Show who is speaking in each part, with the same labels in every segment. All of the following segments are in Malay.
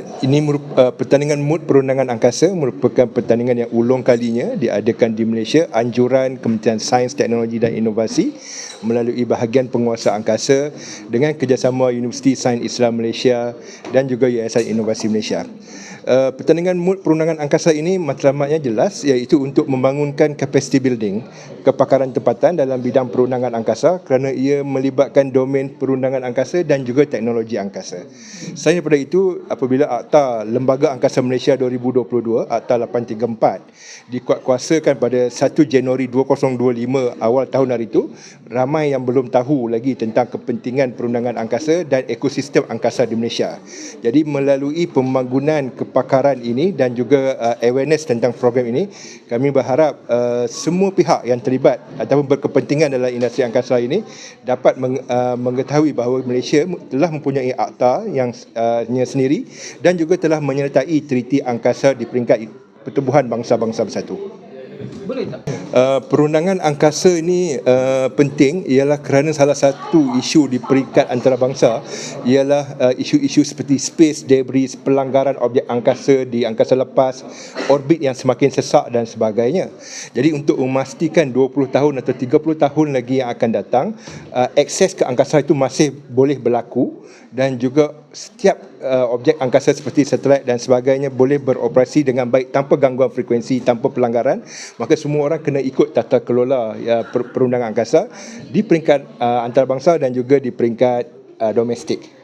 Speaker 1: Ini merupakan uh, pertandingan MUT perundangan angkasa merupakan pertandingan yang ulung kalinya diadakan di Malaysia anjuran Kementerian Sains, Teknologi dan Inovasi melalui bahagian penguasa angkasa dengan kerjasama Universiti Sains Islam Malaysia dan juga Yayasan Inovasi Malaysia. Uh, pertandingan perundangan angkasa ini matlamatnya jelas iaitu untuk membangunkan capacity building kepakaran tempatan dalam bidang perundangan angkasa kerana ia melibatkan domain perundangan angkasa dan juga teknologi angkasa. Selain daripada itu apabila Akta Lembaga Angkasa Malaysia 2022 Akta 834 dikuatkuasakan pada 1 Januari 2025 awal tahun hari itu ramai yang belum tahu lagi tentang kepentingan perundangan angkasa dan ekosistem angkasa di Malaysia. Jadi melalui pembangunan kepakaran ini dan juga uh, awareness tentang program ini kami berharap uh, semua pihak yang terlibat ataupun berkepentingan dalam industri angkasa ini dapat meng, uh, mengetahui bahawa Malaysia telah mempunyai akta yang uh, sendiri dan juga telah menyertai treaty angkasa di peringkat pertubuhan bangsa-bangsa bersatu.
Speaker 2: Boleh tak?
Speaker 1: Uh, perundangan angkasa ini uh, penting ialah kerana salah satu isu di peringkat antarabangsa ialah uh, isu-isu seperti space debris, pelanggaran objek angkasa di angkasa lepas, orbit yang semakin sesak dan sebagainya. Jadi untuk memastikan 20 tahun atau 30 tahun lagi yang akan datang, uh, akses ke angkasa itu masih boleh berlaku dan juga setiap uh, objek angkasa seperti satelit dan sebagainya boleh beroperasi dengan baik tanpa gangguan frekuensi, tanpa pelanggaran, maka semua orang kena ikut tata kelola ya, per- perundangan angkasa di peringkat uh, antarabangsa dan juga di peringkat uh, domestik.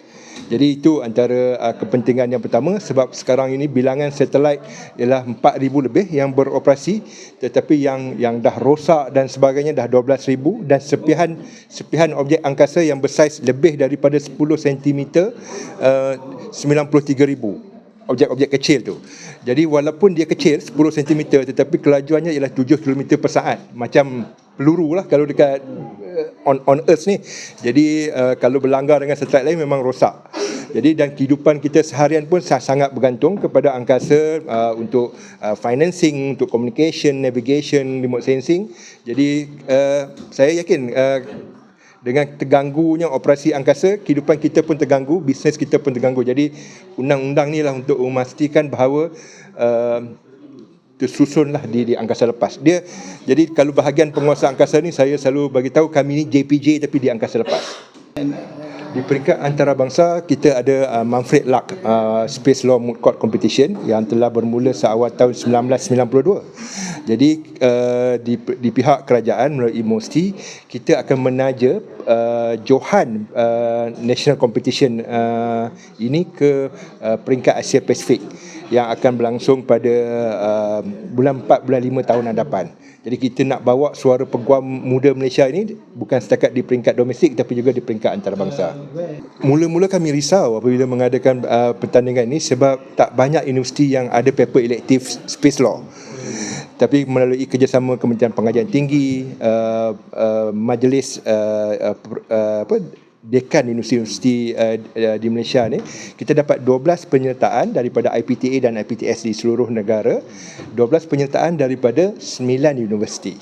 Speaker 1: Jadi itu antara uh, kepentingan yang pertama sebab sekarang ini bilangan satelit ialah 4000 lebih yang beroperasi tetapi yang yang dah rosak dan sebagainya dah 12000 dan sepihan sepihan objek angkasa yang bersaiz lebih daripada 10 cm uh, 93000 objek-objek kecil tu. Jadi walaupun dia kecil 10 cm tetapi kelajuannya ialah 7 km per saat. Macam peluru lah kalau dekat uh, on on earth ni. Jadi uh, kalau berlanggar dengan satelit lain memang rosak. Jadi dan kehidupan kita seharian pun sangat bergantung kepada angkasa uh, untuk uh, financing, untuk communication, navigation, remote sensing. Jadi uh, saya yakin uh, dengan terganggunya operasi angkasa, kehidupan kita pun terganggu, bisnes kita pun terganggu. Jadi undang-undang ni lah untuk memastikan bahawa uh, tersusunlah di, di angkasa lepas. Dia jadi kalau bahagian penguasa angkasa ni saya selalu bagi tahu kami ni JPJ tapi di angkasa lepas. Di peringkat antarabangsa kita ada uh, Manfred Luck uh, Space Law Moot Court Competition yang telah bermula seawal tahun 1992. Jadi uh, di di pihak kerajaan melalui MOSTI kita akan menaja uh, Johan uh, National Competition uh, ini ke uh, peringkat Asia Pasifik yang akan berlangsung pada uh, bulan 4 bulan 5 tahun hadapan. Jadi kita nak bawa suara peguam muda Malaysia ini bukan setakat di peringkat domestik tapi juga di peringkat antarabangsa. Mula-mula kami risau apabila mengadakan uh, pertandingan ini sebab tak banyak universiti yang ada paper elektif space law. Tapi melalui kerjasama Kementerian Pengajian Tinggi, uh, uh, majlis uh, uh, uh, apa dekan universiti uh, di Malaysia ni kita dapat 12 penyertaan daripada IPTA dan IPTS di seluruh negara 12 penyertaan daripada 9 universiti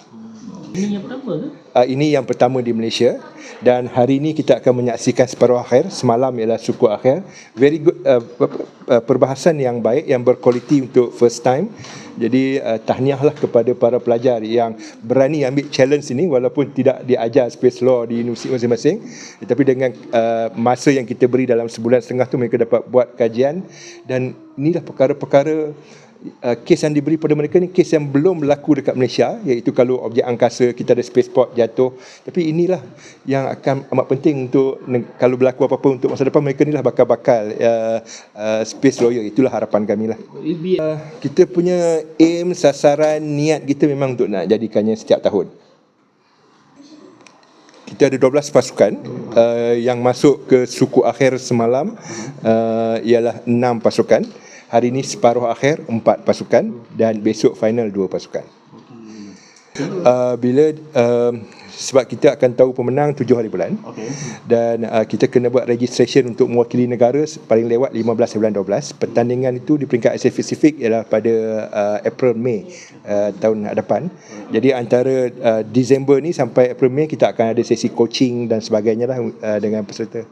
Speaker 2: Ini yang pertama? Ke?
Speaker 1: uh, ini yang pertama di Malaysia. Dan hari ini kita akan menyaksikan separuh akhir. Semalam ialah suku akhir. Very good uh, perbahasan yang baik yang berkualiti untuk first time. Jadi uh, tahniahlah kepada para pelajar yang berani ambil challenge ini walaupun tidak diajar space law di universiti masing-masing. Tetapi dengan uh, masa yang kita beri dalam sebulan setengah tu mereka dapat buat kajian. Dan inilah perkara-perkara uh, kes yang diberi pada mereka ni kes yang belum berlaku dekat Malaysia iaitu kalau objek angkasa kita ada spaceport jatuh. Tapi inilah yang akan amat penting untuk kalau berlaku apa-apa untuk masa depan mereka ni lah bakal-bakal uh, uh, space lawyer. Itulah harapan kami lah. Uh, kita punya aim sasaran niat kita memang untuk nak jadikannya setiap tahun. Kita ada 12 pasukan uh, yang masuk ke suku akhir semalam uh, ialah 6 pasukan hari ini separuh akhir 4 pasukan dan besok final 2 pasukan. Uh, bila uh, sebab kita akan tahu pemenang 7 hari bulan.
Speaker 2: Okey.
Speaker 1: dan uh, kita kena buat registration untuk mewakili negara paling lewat 15 bulan 12 pertandingan itu di peringkat Asia Pasifik ialah pada uh, April Mei uh, tahun hadapan. Jadi antara uh, Disember ni sampai April Mei kita akan ada sesi coaching dan sebagainya lah uh, dengan peserta